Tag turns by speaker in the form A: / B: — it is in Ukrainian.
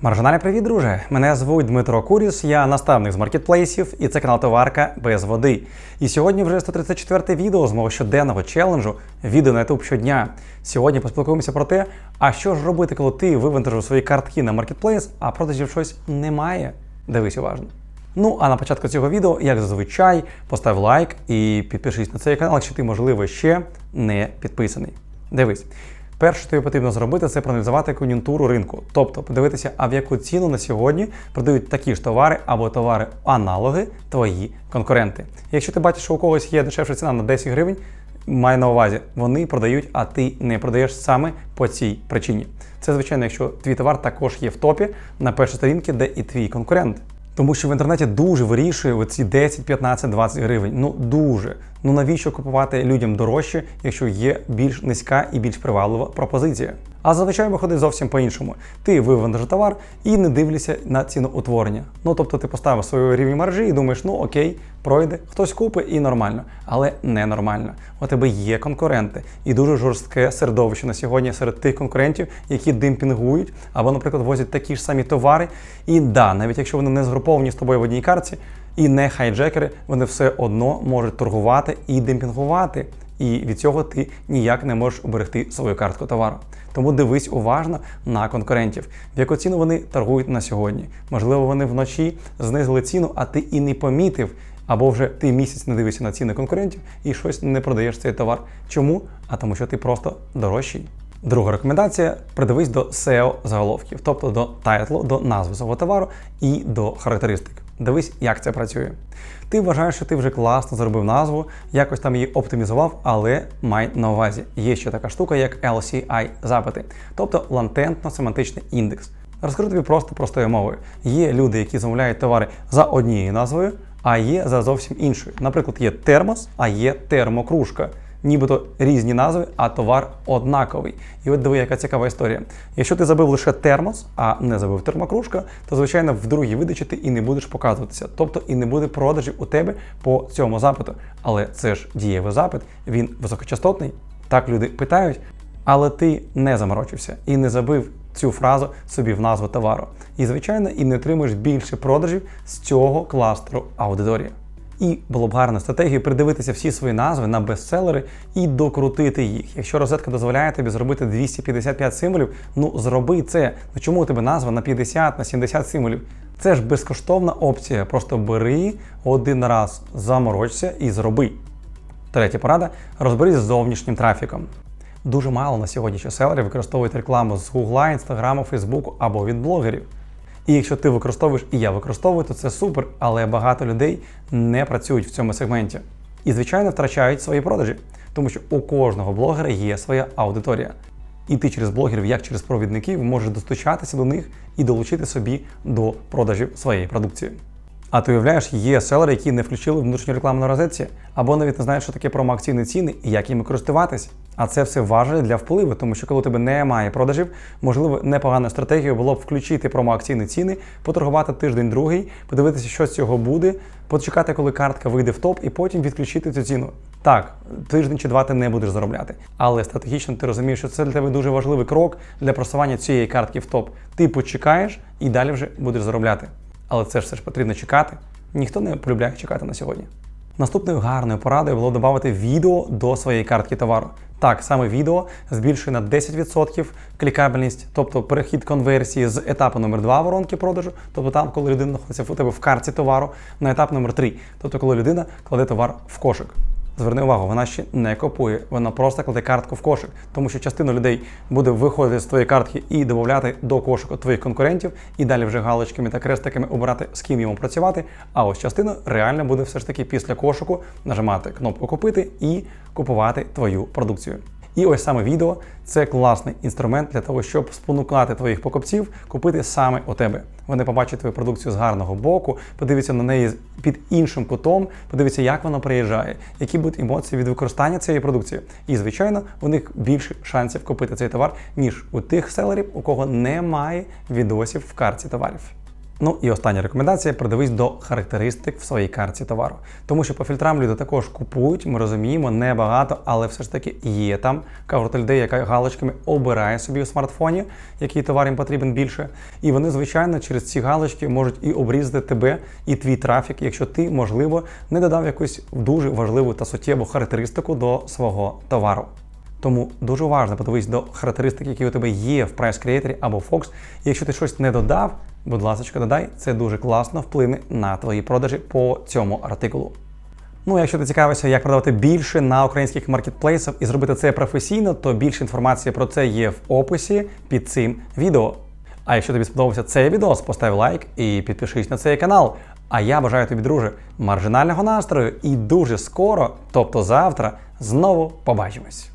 A: Маржинальний привіт, друже! Мене звуть Дмитро Куріс, я наставник з маркетплейсів, і це канал Товарка без води. І сьогодні вже 134 відео з мого щоденного челенджу відео на YouTube щодня. Сьогодні поспілкуємося про те, а що ж робити, коли ти вивантажив свої картки на маркетплейс, а продажів щось немає. Дивись уважно. Ну а на початку цього відео, як зазвичай, постав лайк і підпишись на цей канал, якщо ти, можливо, ще не підписаний. Дивись. Перше, тобі потрібно зробити, це проаналізувати кон'юнктуру ринку, тобто подивитися, а в яку ціну на сьогодні продають такі ж товари або товари-аналоги твої конкуренти. Якщо ти бачиш, що у когось є дешевша ціна на 10 гривень, май на увазі, вони продають, а ти не продаєш саме по цій причині. Це звичайно, якщо твій товар також є в топі на першій сторінці, де і твій конкурент. Тому що в інтернеті дуже вирішує оці 10, 15, 20 гривень. Ну дуже. Ну навіщо купувати людям дорожче, якщо є більш низька і більш приваблива пропозиція? А зазвичай виходить зовсім по-іншому. Ти вивантажиш товар і не дивишся на ціноутворення. Ну тобто ти поставив свою рівень маржі і думаєш, ну окей, пройде, хтось купить і нормально, але не нормально. У тебе є конкуренти і дуже жорстке середовище на сьогодні серед тих конкурентів, які демпінгують або, наприклад, возять такі ж самі товари. І да, навіть якщо вони не згруповані з тобою в одній картці, і не хайджекери, вони все одно можуть торгувати і демпінгувати. І від цього ти ніяк не можеш уберегти свою картку товару. Тому дивись уважно на конкурентів, в яку ціну вони торгують на сьогодні. Можливо, вони вночі знизили ціну, а ти і не помітив. Або вже ти місяць не дивишся на ціни конкурентів і щось не продаєш цей товар. Чому? А тому, що ти просто дорожчий. Друга рекомендація: придивись до SEO заголовків, тобто до тайтлу, до назви свого товару і до характеристик. Дивись, як це працює. Ти вважаєш, що ти вже класно зробив назву, якось там її оптимізував, але май на увазі. Є ще така штука, як LCI запити, тобто латентно-семантичний індекс. Розкажу тобі просто простою мовою. Є люди, які замовляють товари за однією назвою, а є за зовсім іншою. Наприклад, є термос, а є термокружка. Нібито різні назви, а товар однаковий. І от диви, яка цікава історія. Якщо ти забив лише термос, а не забив термокружка, то звичайно в другій видачі ти і не будеш показуватися. Тобто і не буде продажів у тебе по цьому запиту. Але це ж дієвий запит, він високочастотний. Так люди питають, але ти не заморочився і не забив цю фразу собі в назву товару. І, звичайно, і не отримуєш більше продажів з цього кластеру аудиторії. І було б гарна стратегія придивитися всі свої назви на бестселери і докрутити їх. Якщо розетка дозволяє тобі зробити 255 символів, ну зроби це. Ну чому у тебе назва на 50, на 70 символів? Це ж безкоштовна опція. Просто бери один раз, заморочся і зроби. Третя порада: розберись з зовнішнім трафіком. Дуже мало на сьогодні селери використовують рекламу з Гугла, Інстаграму, Фейсбуку або від блогерів. І якщо ти використовуєш і я використовую, то це супер, але багато людей не працюють в цьому сегменті. І, звичайно, втрачають свої продажі, тому що у кожного блогера є своя аудиторія. І ти через блогерів, як через провідників, можеш достучатися до них і долучити собі до продажів своєї продукції. А ти уявляєш, є селери, які не включили внутрішню рекламу на розетці, або навіть не знають, що таке промоакційні ціни і як їми користуватись. А це все важливо для впливу, тому що коли у тебе немає продажів, можливо, непоганою стратегією було б включити промоакційні ціни, поторгувати тиждень-другий, подивитися, що з цього буде, почекати, коли картка вийде в топ, і потім відключити цю ціну. Так, тиждень чи два ти не будеш заробляти, але стратегічно ти розумієш, що це для тебе дуже важливий крок для просування цієї картки в топ. Ти почекаєш і далі вже будеш заробляти. Але це ж все ж потрібно чекати. Ніхто не полюбляє чекати на сьогодні. Наступною гарною порадою було додати відео до своєї картки товару. Так, саме відео збільшує на 10% клікабельність, тобто перехід конверсії з етапу номер 2 воронки продажу, тобто там, коли людина знаходиться у тебе в картці товару, на етап номер 3 тобто коли людина кладе товар в кошик. Зверни увагу, вона ще не купує, вона просто кладе картку в кошик, тому що частина людей буде виходити з твоєї картки і додати до кошику твоїх конкурентів, і далі вже галочками та крестиками обирати, з ким йому працювати. А ось частина реально буде все ж таки після кошику нажимати кнопку Купити і купувати твою продукцію. І ось саме відео це класний інструмент для того, щоб спонукати твоїх покупців купити саме у тебе. Вони побачать твою продукцію з гарного боку, подивляться на неї під іншим кутом, подивляться, як вона приїжджає, які будуть емоції від використання цієї продукції. І, звичайно, у них більше шансів купити цей товар, ніж у тих селерів, у кого немає відосів в карті товарів. Ну і остання рекомендація: придивись до характеристик в своїй карті товару. Тому що по фільтрам люди також купують, ми розуміємо, небагато, але все ж таки є там. Кажуть людей, яка галочками обирає собі у смартфоні, який товар їм потрібен більше. І вони, звичайно, через ці галочки можуть і обрізати тебе, і твій трафік, якщо ти, можливо, не додав якусь дуже важливу та суттєву характеристику до свого товару. Тому дуже уважно подивись до характеристик, які у тебе є в Price Creator або Fox. І якщо ти щось не додав, будь ласка, додай, це дуже класно вплине на твої продажі по цьому артикулу. Ну, якщо ти цікавишся, як продавати більше на українських маркетплейсах і зробити це професійно, то більше інформації про це є в описі під цим відео. А якщо тобі сподобався цей відео, постав лайк і підпишись на цей канал. А я бажаю тобі, друже, маржинального настрою і дуже скоро, тобто завтра, знову побачимось.